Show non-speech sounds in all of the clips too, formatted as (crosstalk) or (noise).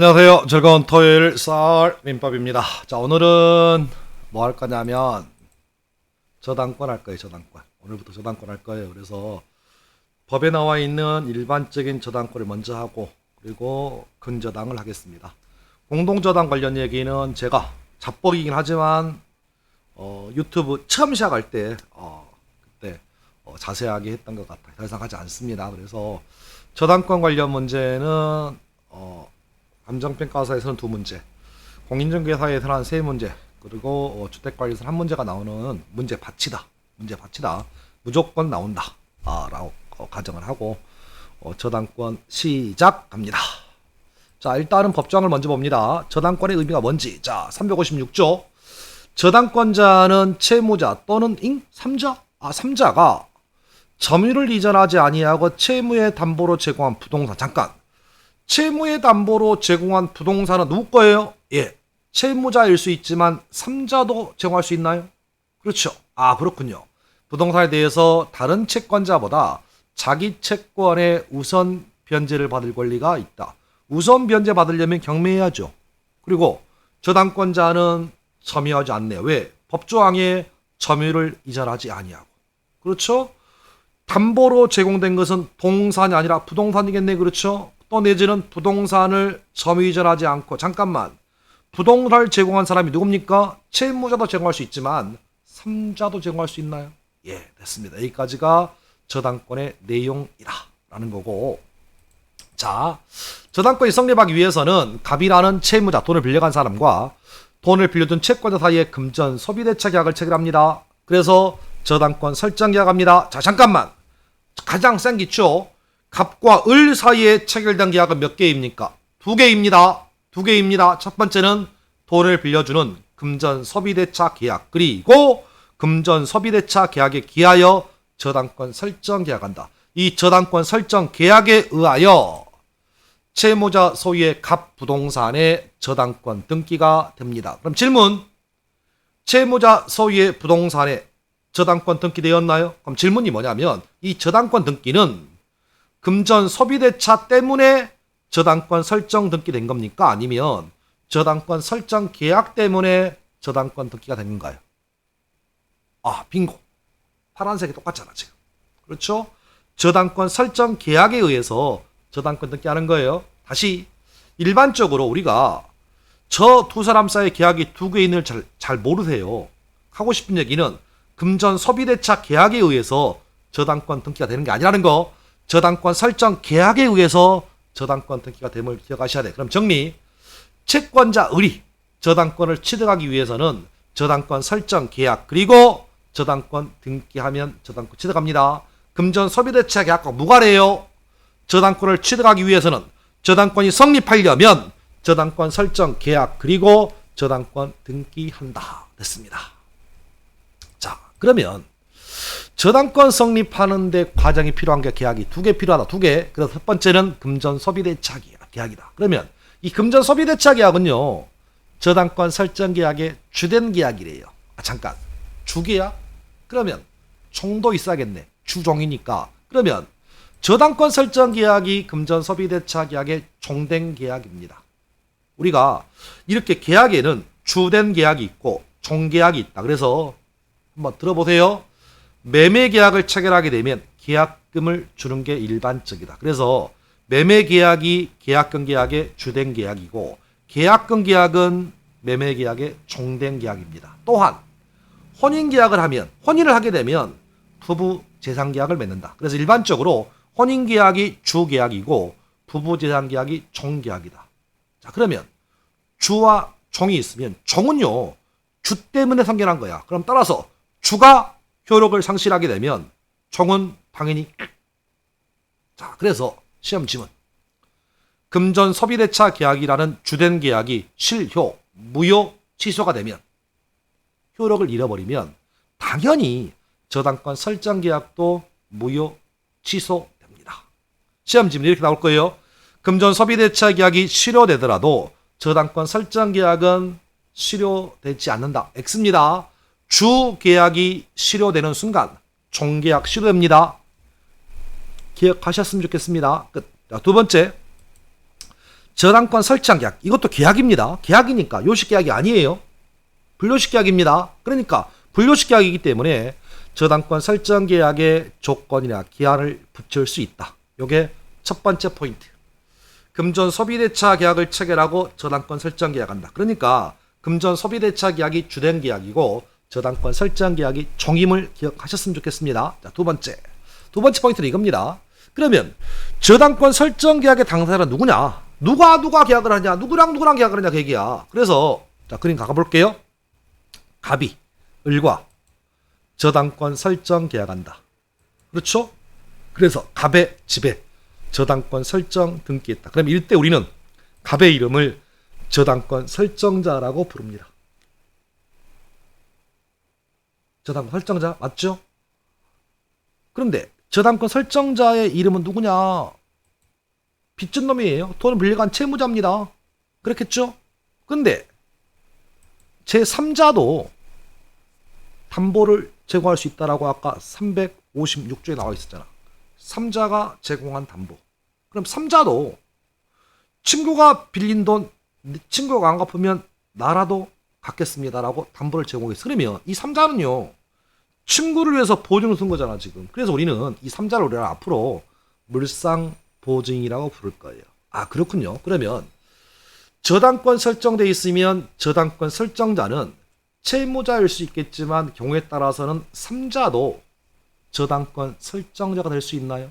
안녕하세요. 즐거운 토요일 썰 민법입니다. 자, 오늘은 뭐 할 거냐면 저당권 할 거예요. 저당권. 오늘부터 저당권 할 거예요. 그래서 법에 나와 있는 일반적인 저당권을 먼저 하고 그리고 근저당을 하겠습니다. 공동저당 관련 얘기는 제가 잡법이긴 하지만 어, 유튜브 처음 시작할 때 어, 그때 어, 자세하게 했던 것 같아요. 더 이상 하지 않습니다. 그래서 저당권 관련 문제는 어, 감정평가사에서는 두 문제, 공인중개사에서는 한 세 문제, 그리고 어, 주택관리에서는 한 문제가 나오는 문제 받치다, 문제 받치다, 무조건 나온다, 아, 라고 어, 가정을 하고 어, 저당권 시작합니다. 자, 일단은 법정을 먼저 봅니다. 저당권의 의미가 뭔지. 자, 356조. 저당권자는 채무자 또는 잉? 삼자? 아, 삼자가 점유를 이전하지 아니하고 채무의 담보로 제공한 부동산. 잠깐. 채무의 담보로 제공한 부동산은 누구 거예요? 예. 채무자일 수 있지만 삼자도 제공할 수 있나요? 그렇죠. 아, 그렇군요. 부동산에 대해서 다른 채권자보다 자기 채권의 우선 변제를 받을 권리가 있다. 우선 변제 받으려면 경매해야죠. 그리고 저당권자는 점유하지 않네요. 왜? 법조항에 점유를 이전하지 아니하고. 그렇죠? 담보로 제공된 것은 동산이 아니라 부동산이겠네. 그렇죠? 또 내지는 부동산을 점유 이전하지 않고 잠깐만 부동산을 제공한 사람이 누굽니까? 채무자도 제공할 수 있지만 삼자도 제공할 수 있나요? 예, 됐습니다. 여기까지가 저당권의 내용이라라는 거고. 자, 저당권이 성립하기 위해서는 갑이라는 채무자 돈을 빌려간 사람과 돈을 빌려준 채권자 사이에 금전 소비 대차 계약을 체결합니다. 그래서 저당권 설정 계약합니다. 자, 잠깐만. 가장 센 기초. 갑과 을 사이에 체결된 계약은 몇 개입니까? 두 개입니다. 두 개입니다. 첫 번째는 돈을 빌려주는 금전 소비대차 계약. 그리고 금전 소비대차 계약에 기하여 저당권 설정 계약한다. 이 저당권 설정 계약에 의하여 채무자 소유의 갑 부동산의 저당권 등기가 됩니다. 그럼 질문. 채무자 소유의 부동산에 저당권 등기되었나요? 그럼 질문이 뭐냐면 이 저당권 등기는 금전 소비대차 때문에 저당권 설정 등기 된 겁니까? 아니면 저당권 설정 계약 때문에 저당권 등기가 된 건가요? 아, 빙고. 파란색이 똑같잖아, 지금. 그렇죠? 저당권 설정 계약에 의해서 저당권 등기하는 거예요. 다시 일반적으로 우리가 저 두 사람 사이의 계약이 두 개인을 잘, 잘 모르세요. 하고 싶은 얘기는 금전 소비대차 계약에 의해서 저당권 등기가 되는 게 아니라는 거. 저당권 설정 계약에 의해서 저당권 등기가 됨을 기억하셔야 돼. 그럼 정리. 채권자 의리 저당권을 취득하기 위해서는 저당권 설정 계약 그리고 저당권 등기하면 저당권 취득합니다. 금전 소비대차 계약과 무관해요. 저당권을 취득하기 위해서는 저당권이 성립하려면 저당권 설정 계약 그리고 저당권 등기한다. 됐습니다. 자, 그러면 저당권 성립하는데 과정이 필요한 게 계약이 두 개 필요하다. 두 개. 그래서 첫 번째는 금전 소비 대차 계약이다. 그러면 이 금전 소비 대차 계약은요. 저당권 설정 계약의 주된 계약이래요. 아, 잠깐. 주계약? 그러면 총도 있어야겠네. 주종이니까. 그러면 저당권 설정 계약이 금전 소비 대차 계약의 종된 계약입니다. 우리가 이렇게 계약에는 주된 계약이 있고 종계약이 있다. 그래서 한번 들어보세요. 매매 계약을 체결하게 되면 계약금을 주는 게 일반적이다. 그래서 매매 계약이 계약금 계약의 주된 계약이고 계약금 계약은 매매 계약의 종된 계약입니다. 또한 혼인 계약을 하면 혼인을 하게 되면 부부 재산 계약을 맺는다. 그래서 일반적으로 혼인 계약이 주 계약이고 부부 재산 계약이 종 계약이다. 자, 그러면 주와 종이 있으면 종은요. 주 때문에 생겨난 거야. 그럼 따라서 주가 효력을 상실하게 되면 총은 당연히 자 그래서 시험 지문 금전 소비대차 계약이라는 주된 계약이 실효 무효 취소가 되면 효력을 잃어버리면 당연히 저당권 설정 계약도 무효 취소됩니다. 시험 지문 이렇게 나올 거예요. 금전 소비대차 계약이 실효되더라도 저당권 설정 계약은 실효되지 않는다. X입니다. 주 계약이 실효되는 순간 종계약 실효됩니다. 기억하셨으면 좋겠습니다. 끝. 자, 두 번째. 저당권 설정 계약. 이것도 계약입니다. 계약이니까 요식 계약이 아니에요. 불요식 계약입니다. 그러니까 불요식 계약이기 때문에 저당권 설정 계약의 조건이나 기한을 붙일 수 있다. 요게 첫 번째 포인트. 금전 소비대차 계약을 체결하고 저당권 설정 계약한다. 그러니까 금전 소비대차 계약이 주된 계약이고 저당권 설정 계약이 종임을 기억하셨으면 좋겠습니다. 자, 두 번째. 두 번째 포인트는 이겁니다. 그러면 저당권 설정 계약의 당사자는 누구냐? 누가 누가 계약을 하냐? 누구랑 누구랑 계약을 하냐 그 얘기야. 그래서 자, 그림 가가 볼게요. 갑이 을과 저당권 설정 계약한다. 그렇죠? 그래서 갑의 집에 저당권 설정 등기했다. 그럼 이때 우리는 갑의 이름을 저당권 설정자라고 부릅니다. 저당권 설정자 맞죠? 그런데 저당권 설정자의 이름은 누구냐? 빚준 놈이에요. 돈을 빌려간 채무자입니다. 그렇겠죠? 근데 제 3자도 담보를 제공할 수 있다라고 아까 356조에 나와 있었잖아. 3자가 제공한 담보. 그럼 3자도 친구가 빌린 돈 친구가 안 갚으면 나라도 갚겠습니다라고 담보를 제공했어. 그러면 이 3자는요. 친구를 위해서 보증을 쓴 거잖아, 지금. 그래서 우리는 이 3자를 우리가 앞으로 물상 보증이라고 부를 거예요. 아, 그렇군요. 그러면 저당권 설정돼 있으면 저당권 설정자는 채무자일 수 있겠지만 경우에 따라서는 3자도 저당권 설정자가 될 수 있나요?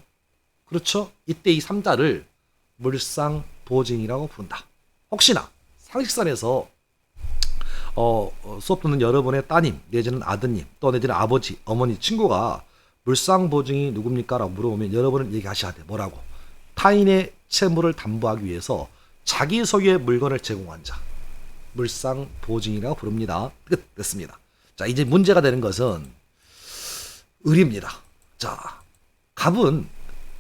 그렇죠? 이때 이 3자를 물상 보증이라고 부른다. 혹시나 상식선에서 어, 어, 수업 듣는 여러분의 따님 내지는 아드님 또 내지는 아버지 어머니 친구가 물상 보증이 누굽니까? 라고 물어보면 여러분은 얘기하셔야 돼. 뭐라고? 타인의 채무를 담보하기 위해서 자기 소유의 물건을 제공한 자. 물상 보증이라고 부릅니다. 끝 됐습니다. 자, 이제 문제가 되는 것은 을입니다. 자, 갑은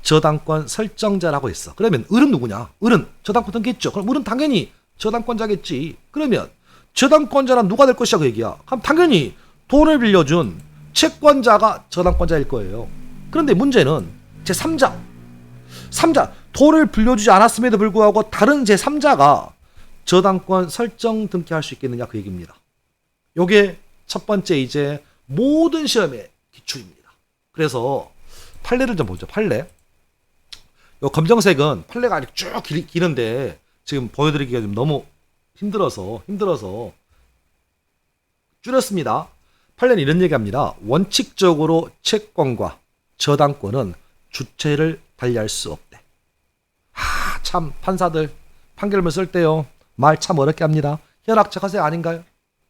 저당권 설정자라고 했어. 그러면 을은 누구냐? 을은 저당권 등기했죠. 그럼 을은 당연히 저당권자겠지. 그러면 저당권자는 누가 될 것이야 그 얘기야. 그럼 당연히 돈을 빌려준 채권자가 저당권자일 거예요. 그런데 문제는 제 3자. 3자 돈을 빌려주지 않았음에도 불구하고 다른 제 3자가 저당권 설정 등기할 수 있겠느냐 그 얘기입니다. 요게 첫 번째 이제 모든 시험의 기출입니다. 그래서 판례를 좀 보죠. 판례. 요 검정색은 판례가 아직 쭉 길, 기는데 지금 보여드리기가 좀 너무 힘들어서 힘들어서 줄였습니다. 판례는 이런 얘기합니다. 원칙적으로 채권과 저당권은 주체를 달리할 수 없대. 하, 참 판사들 판결문 쓸 때요. 말 참 어렵게 합니다. 현악적 허세 아닌가요?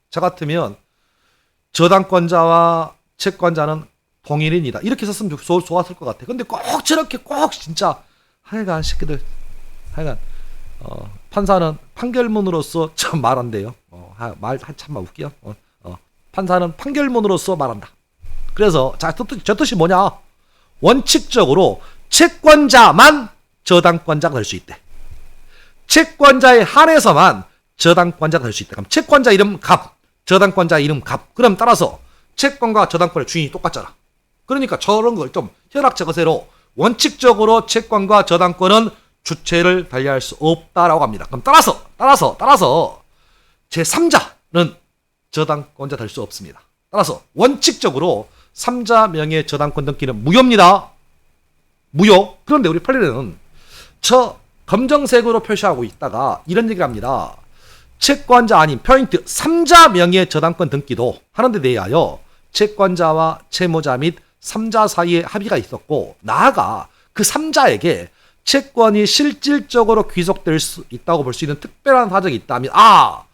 저 같으면 저당권자와 채권자는 동일인이다. 이렇게 썼으면 좋, 좋았을 것 같아. 근데 꼭 저렇게 꼭 진짜 하여간 새끼들 하여간 어, 판사는 판결문으로서 (laughs) 참 말한대요. 어, 말 참말 웃겨. 어, 어, 판사는 판결문으로서 말한다. 그래서 자, 저, 저 뜻이 뭐냐? 원칙적으로 채권자만 저당권자가 될 수 있대. 채권자에 한해서만 저당권자가 될 수 있다. 그럼 채권자 이름 갑, 저당권자 이름 갑. 그럼 따라서 채권과 저당권의 주인이 똑같잖아. 그러니까 저런 걸좀 거세로 원칙적으로 채권과 저당권은 주체를 달리할 수 없다라고 합니다. 그럼 따라서 따라서 따라서 제 3자는 저당권자 될 수 없습니다. 따라서 원칙적으로 3자 명의 저당권 등기는 무효입니다. 무효. 그런데 우리 판례는 저 검정색으로 표시하고 있다가 이런 얘기를 합니다. 채권자 아닌 포인트 3자 명의 저당권 등기도 하는 데 대하여 채권자와 채무자 및 3자 사이에 합의가 있었고 나아가 그 3자에게 채권이 실질적으로 귀속될 수 있다고 볼 수 있는 특별한 사정이 있다면 아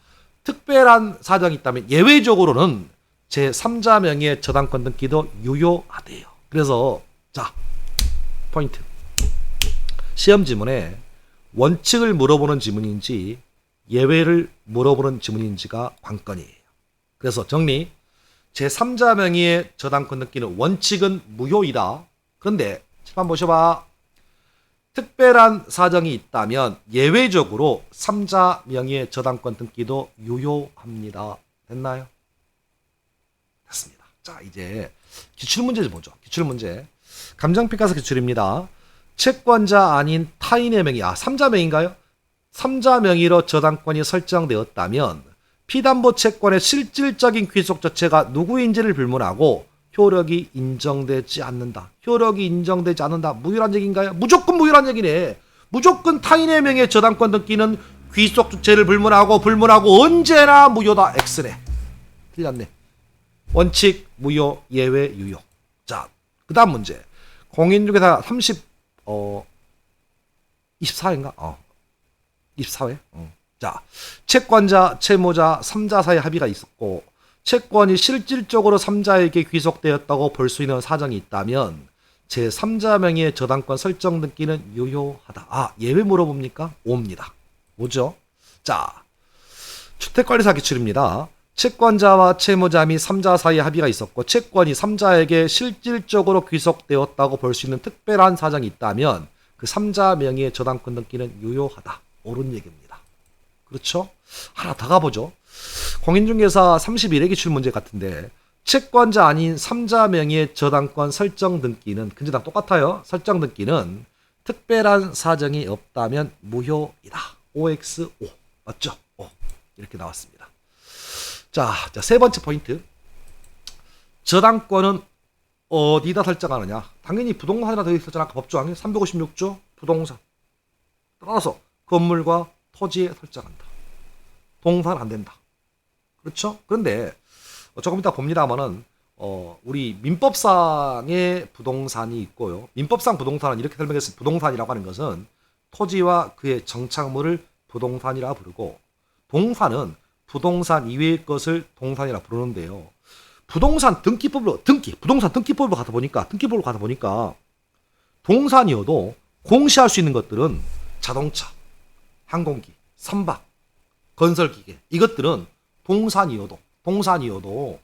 특별한 사정이 있다면 예외적으로는 제 3자 명의 저당권 등기도 유효하대요. 그래서 자 포인트 시험 지문에 원칙을 물어보는 지문인지 예외를 물어보는 지문인지가 관건이에요. 그래서 정리 제 3자 명의의 저당권 등기는 원칙은 무효이다. 그런데 칠판 보셔봐. 특별한 사정이 있다면 예외적으로 3자 명의의 저당권 등기도 유효합니다. 됐나요? 됐습니다. 자, 이제 기출문제 좀 보죠. 기출문제. 감정평가서 기출입니다. 채권자 아닌 타인의 명의, 아, 3자 명인가요? 삼자 명의로 저당권이 설정되었다면 피담보 채권의 실질적인 귀속 자체가 누구인지를 불문하고 효력이 인정되지 않는다. 효력이 인정되지 않는다. 무효란 얘기인가요? 무조건 무효란 얘기네. 무조건 타인의 명의 저당권 등기는 귀속 주체를 불문하고 불문하고 언제나 무효다. X네. 틀렸네. 원칙 무효 예외 유효. 자, 그다음 문제. 공인중개사 30 어 24회인가? 어. 24회. 어. 자, 채권자, 채무자, 3자 사이 합의가 있었고 채권이 실질적으로 3자에게 귀속되었다고 볼 수 있는 사정이 있다면 제 3자 명의의 저당권 설정 등기는 유효하다. 아, 예외 물어봅니까? 옵니다. 뭐죠? 자, 주택관리사 기출입니다. 채권자와 채무자 및 3자 사이 합의가 있었고 채권이 3자에게 실질적으로 귀속되었다고 볼 수 있는 특별한 사정이 있다면 그 3자 명의의 저당권 등기는 유효하다. 옳은 얘기입니다. 그렇죠? 하나 더 가보죠. 공인중개사 31회 기출 문제 같은데 채권자 아닌 3자 명의의 저당권 설정 등기는 근저당 똑같아요. 설정 등기는 특별한 사정이 없다면 무효이다. OX5 맞죠? 오, 이렇게 나왔습니다. 자, 자, 세 번째 포인트. 저당권은 어디다 설정하느냐? 당연히 부동산이라 되어 있었잖아. 그 법조항에 356조 부동산. 따라서 건물과 토지에 설정한다. 동산 안 된다. 그렇죠? 그런데 어, 조금 이따 봅니다만은 어, 우리 민법상의 부동산이 있고요. 민법상 부동산은 이렇게 설명했습니다. 부동산이라고 하는 것은 토지와 그의 정착물을 부동산이라 부르고 동산은 부동산 이외의 것을 동산이라 부르는데요. 부동산 등기법으로 등기 부동산 등기법으로 가다 보니까 등기법으로 가다 보니까 동산이어도 공시할 수 있는 것들은 자동차, 항공기, 선박, 건설기계 이것들은 동산이어도 동산이어도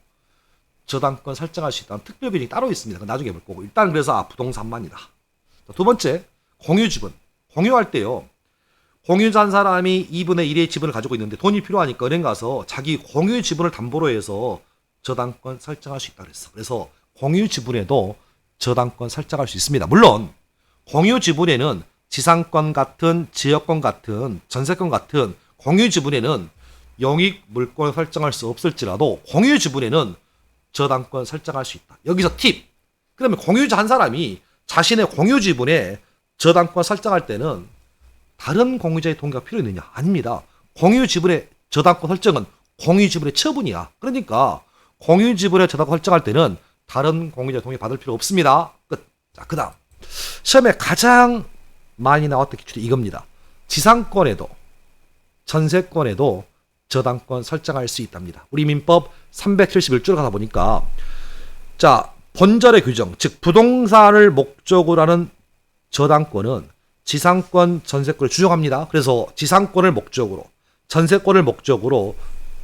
저당권 설정할 수 있다는 특별 규정이 따로 있습니다. 나중에 볼 거고 일단 그래서 아, 부동산만이다. 자, 두 번째 공유지분 공유할 때요. 공유자 한 사람이 2분의 1의 지분을 가지고 있는데 돈이 필요하니까 은행 가서 자기 공유 지분을 담보로 해서 저당권 설정할 수 있다 그랬어. 그래서 공유 지분에도 저당권 설정할 수 있습니다. 물론 공유 지분에는 지상권 같은 지역권 같은 전세권 같은 공유 지분에는 영익 물권 설정할 수 없을지라도 공유 지분에는 저당권 설정할 수 있다. 여기서 팁. 그러면 공유자 한 사람이 자신의 공유 지분에 저당권 설정할 때는 다른 공유자의 동의가 필요 있느냐? 아닙니다. 공유 지분의 저당권 설정은 공유 지분의 처분이야. 그러니까 공유 지분의 저당권 설정할 때는 다른 공유자 동의 받을 필요 없습니다. 끝. 자, 그다음 시험에 가장 많이 나왔던 기출이 이겁니다. 지상권에도 전세권에도 저당권 설정할 수 있답니다. 우리 민법 371조를 가다 보니까 자 본절의 규정 즉 부동산을 목적으로 하는 저당권은 지상권 전세권을 추정합니다. 그래서 지상권을 목적으로 전세권을 목적으로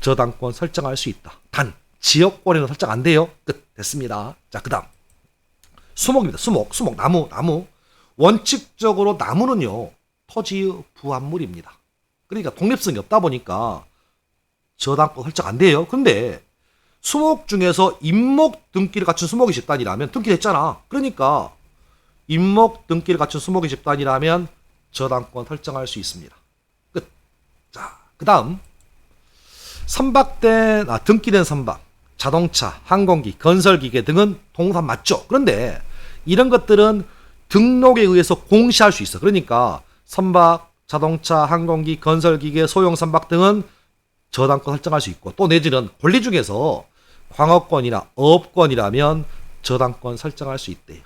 저당권 설정할 수 있다. 단 지역권에는 설정 안 돼요. 끝 됐습니다. 자 그다음 수목입니다. 수목 수목 나무 나무 원칙적으로 나무는요 토지의 부합물입니다. 그러니까 독립성이 없다 보니까 저당권 설정 안 돼요. 근데 수목 중에서 임목 등기를 갖춘 수목이 집단이라면 등기했잖아. 그러니까 임목 등기를 갖춘 수목이 집단이라면 저당권 설정할 수 있습니다. 끝. 자, 그 다음 선박된 아 등기된 선박, 자동차, 항공기, 건설기계 등은 동산 맞죠? 그런데 이런 것들은 등록에 의해서 공시할 수 있어. 그러니까 선박, 자동차, 항공기, 건설기계, 소형 선박 등은 저당권 설정할 수 있고 또 내지는 권리 중에서 광업권이나 어업권이라면 저당권 설정할 수 있대요.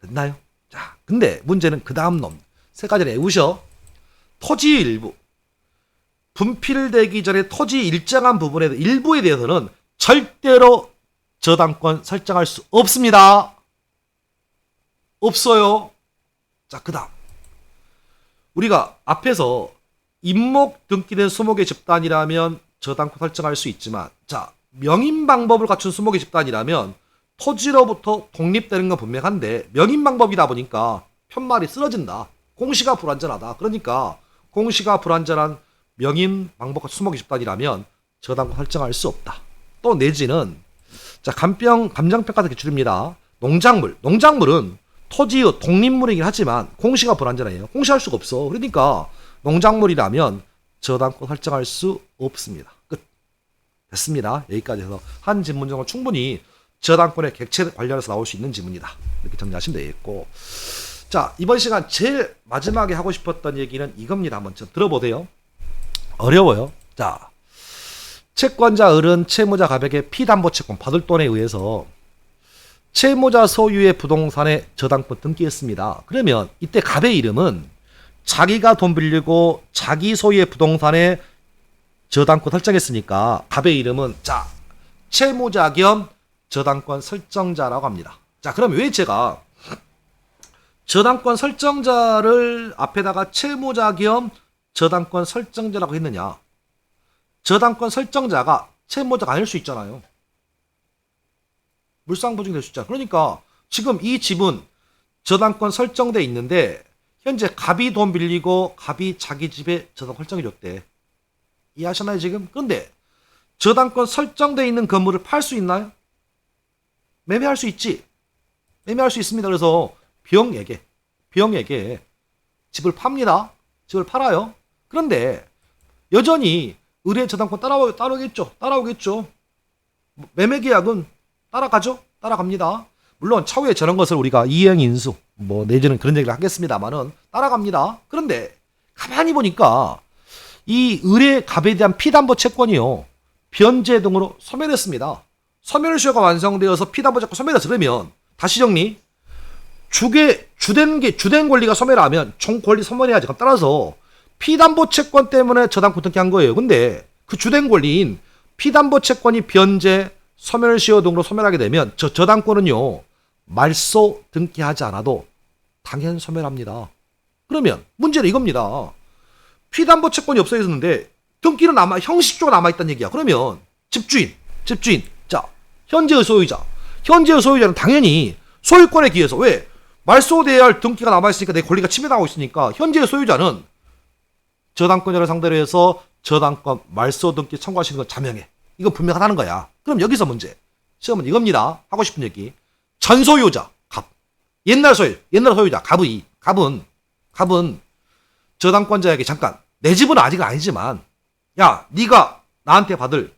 됐나요? 자, 근데 문제는 그 다음 놈. 세 가지를 외우셔. 토지 일부. 분필되기 전에 토지 일정한 부분에 일부에 대해서는 절대로 저당권 설정할 수 없습니다. 없어요. 자, 그 다음. 우리가 앞에서 임목 등기된 수목의 집단이라면 저당권 설정할 수 있지만, 자, 명인 방법을 갖춘 수목의 집단이라면 토지로부터 독립되는 건 분명한데, 명인 방법이다 보니까 편말이 쓰러진다. 공시가 불완전하다. 그러니까 공시가 불완전한 명인 방법과 수목의 집단이라면 저당권 설정할 수 없다. 또 내지는 자 간병 감정평가서 기출입니다. 농작물 농작물은 토지의 독립물이긴 하지만 공시가 불완전해요. 공시할 수가 없어. 그러니까 농작물이라면 저당권 설정할 수 없습니다. 끝. 됐습니다. 여기까지 해서 한 지문 정도 충분히 저당권의 객체 관련해서 나올 수 있는 지문이다. 이렇게 정리하시면 되겠고. 자, 이번 시간 제일 마지막에 하고 싶었던 얘기는 이겁니다. 한번 좀 들어보세요. 어려워요. 자, 채권자 을은 채무자 갑에게 피담보 채권 받을 돈에 의해서 채무자 소유의 부동산에 저당권 등기했습니다. 그러면 이때 갑의 이름은 자기가 돈 빌리고 자기 소유의 부동산에 저당권 설정했으니까 갑의 이름은 자 채무자 겸 저당권 설정자라고 합니다. 자 그럼 왜 제가 저당권 설정자를 앞에다가 채무자 겸 저당권 설정자라고 했느냐? 저당권 설정자가 채무자가 아닐 수 있잖아요. 물상보증이 될 수 있잖아. 그러니까 지금 이 집은 저당권 설정돼 있는데 현재 갑이 돈 빌리고 갑이 자기 집에 저당 설정해 줬대. 이해하셨나요 지금? 그런데 저당권 설정돼 있는 건물을 팔 수 있나요? 매매할 수 있지. 매매할 수 있습니다. 그래서 비용에게 비용에게 집을 팝니다. 집을 팔아요. 그런데 여전히 의뢰 저당권 따라오, 따라오겠죠. 따라오겠죠. 매매 계약은 따라가죠. 따라갑니다. 물론 차후에 저런 것을 우리가 이행 인수 뭐 내지는 그런 얘기를 하겠습니다만은 따라갑니다. 그런데 가만히 보니까 이 의뢰 갑에 대한 피담보 채권이요 변제 등으로 소멸했습니다. 소멸 시효가 완성되어서 피담보 채권 소멸해서 그러면 다시 정리 주게 주된 게 주된 권리가 소멸하면 총 권리 소멸해야지. 따라서 피담보 채권 때문에 저당권 등기한 거예요. 근데 그 주된 권리인 피담보 채권이 변제 소멸 시효 등으로 소멸하게 되면 저 저당권은요 말소 등기하지 않아도 당연 소멸합니다. 그러면 문제는 이겁니다. 피담보 채권이 없어졌는데 등기는 남아 형식적으로 남아 있다는 얘기야. 그러면 집주인, 집주인, 자 현재의 소유자, 현재의 소유자는 당연히 소유권에 기해서 왜 말소돼야 할 등기가 남아 있으니까 내 권리가 침해당하고 있으니까 현재의 소유자는 저당권자를 상대로 해서 저당권 말소 등기 청구하시는 건 자명해. 이건 분명하다는 거야. 그럼 여기서 문제. 시험은 이겁니다. 하고 싶은 얘기. 전 소유자 갑. 옛날 소유, 옛날 소유자 갑의 갑은 갑은 저당권자에게 잠깐 내 집은 아직은 아니지만 야 네가 나한테 받을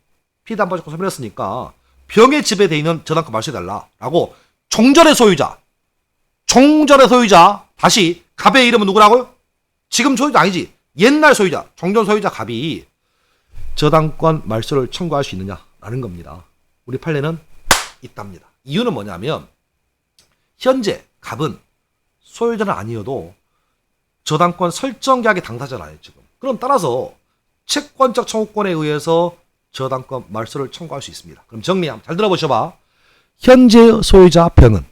피담보 조건 소멸했으니까 병의 집에 돼 있는 저당권 말소해달라라고 종전의 소유자 종전의 소유자 다시 갑의 이름은 누구라고요? 지금 소유자 아니지 옛날 소유자 종전 소유자 갑이 저당권 말소를 청구할 수 있느냐라는 겁니다. 우리 판례는 있답니다. 이유는 뭐냐면 현재 갑은 소유자는 아니어도 저당권 설정 계약의 당사자잖아요, 지금. 그럼 따라서 채권적 청구권에 의해서 저당권 말소를 청구할 수 있습니다. 그럼 정리 한번 잘 들어보셔봐. 현재 소유자 병은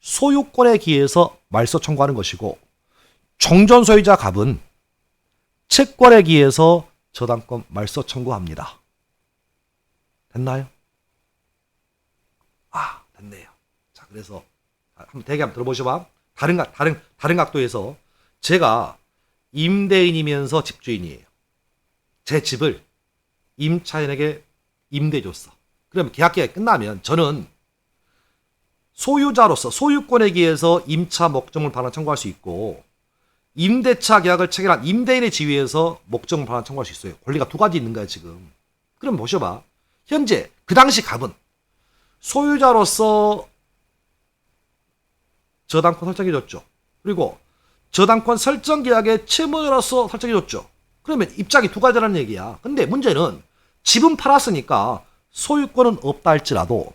소유권에 기해서 말소 청구하는 것이고 종전 소유자 갑은 채권에 기해서 저당권 말소 청구합니다. 됐나요? 아, 됐네요. 자, 그래서 한번 대개 한번 들어보셔봐. 다른 각 다른 다른 각도에서 제가 임대인이면서 집주인이에요. 제 집을 임차인에게 임대줬어. 그럼 계약 기간이 끝나면 저는 소유자로서 소유권에 기해서 임차 목적물 반환 청구할 수 있고 임대차 계약을 체결한 임대인의 지위에서 목적물 반환 청구할 수 있어요. 권리가 두 가지 있는 거야 지금. 그럼 보셔봐. 현재 그 당시 갑은 소유자로서 저당권 설정해줬죠. 그리고 저당권 설정 계약의 채무자로서 설정해줬죠. 그러면 입장이 두 가지라는 얘기야. 근데 문제는 집은 팔았으니까 소유권은 없다 할지라도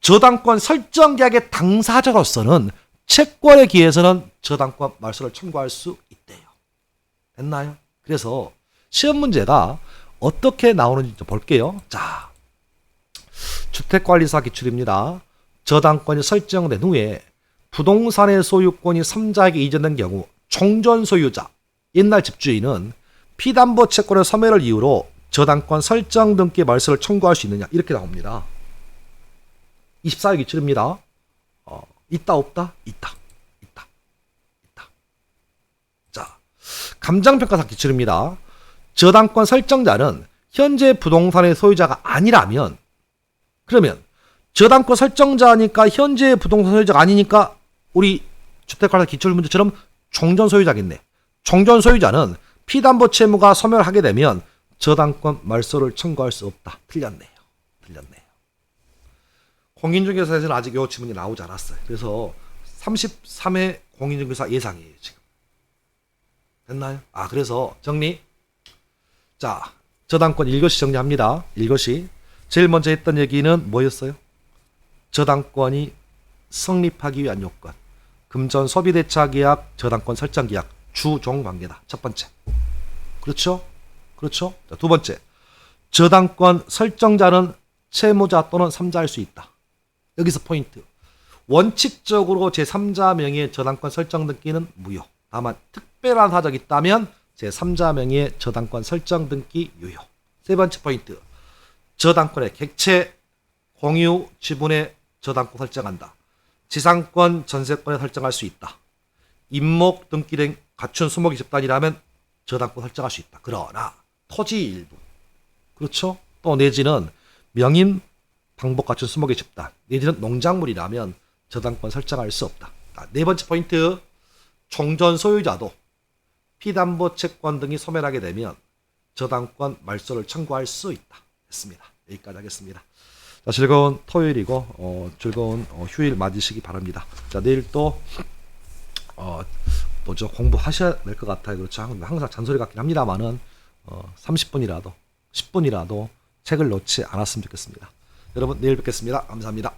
저당권 설정 계약의 당사자로서는 채권에 기해서는 저당권 말소를 청구할 수 있대요. 됐나요? 그래서 시험 문제가 어떻게 나오는지 좀 볼게요. 자, 주택관리사 기출입니다. 저당권이 설정된 후에 부동산의 소유권이 3자에게 이전된 경우 총전 소유자, 옛날 집주인은 피담보 채권의 소멸을 이유로 저당권 설정 등기 말소를 청구할 수 있느냐 이렇게 나옵니다. 24일 기출입니다. 어, 있다 없다? 있다. 있다. 있다. 자, 감정평가사 기출입니다. 저당권 설정자는 현재 부동산의 소유자가 아니라면 그러면 저당권 설정자니까 현재 부동산 소유자가 아니니까 우리 주택관리 기출 문제처럼 종전 소유자겠네. 종전 소유자는 피담보 채무가 소멸하게 되면 저당권 말소를 청구할 수 없다. 틀렸네요. 틀렸네요. 공인중개사에서는 아직 이 지문이 나오지 않았어요. 그래서 33회 공인중개사 예상이에요, 지금. 됐나요? 아, 그래서 정리. 자, 저당권 1것이 정리합니다. 1것이. 제일 먼저 했던 얘기는 뭐였어요? 저당권이 성립하기 위한 요건. 금전 소비대차 계약, 저당권 설정 계약, 주종 관계다. 첫 번째. 그렇죠? 그렇죠? 자, 두 번째. 저당권 설정자는 채무자 또는 3자일 수 있다. 여기서 포인트. 원칙적으로 제3자 명의의 저당권 설정 등기는 무효. 다만 특별한 사정이 있다면 제3자 명의의 저당권 설정 등기 유효. 세 번째 포인트. 저당권의 객체 공유 지분의 저당권 설정한다. 지상권 전세권에 설정할 수 있다. 임목 등기된 갖춘 수목이 집단이라면 저당권 설정할 수 있다. 그러나 토지 일부 그렇죠? 또 내지는 명인 방복 갖춘 수목의 집단 내지는 농작물이라면 저당권 설정할 수 없다. 자, 네 번째 포인트 총전 소유자도 피담보 채권 등이 소멸하게 되면 저당권 말소를 청구할 수 있다. 했습니다. 여기까지 하겠습니다. 자, 즐거운 토요일이고 어, 즐거운 어, 휴일 맞으시기 바랍니다. 자, 내일 또 어, 뭐죠 공부하셔야 될 것 같아요. 그렇죠. 항상 잔소리 같긴 합니다만은 어, 30분이라도 10분이라도 책을 놓지 않았으면 좋겠습니다. 여러분 내일 뵙겠습니다. 감사합니다.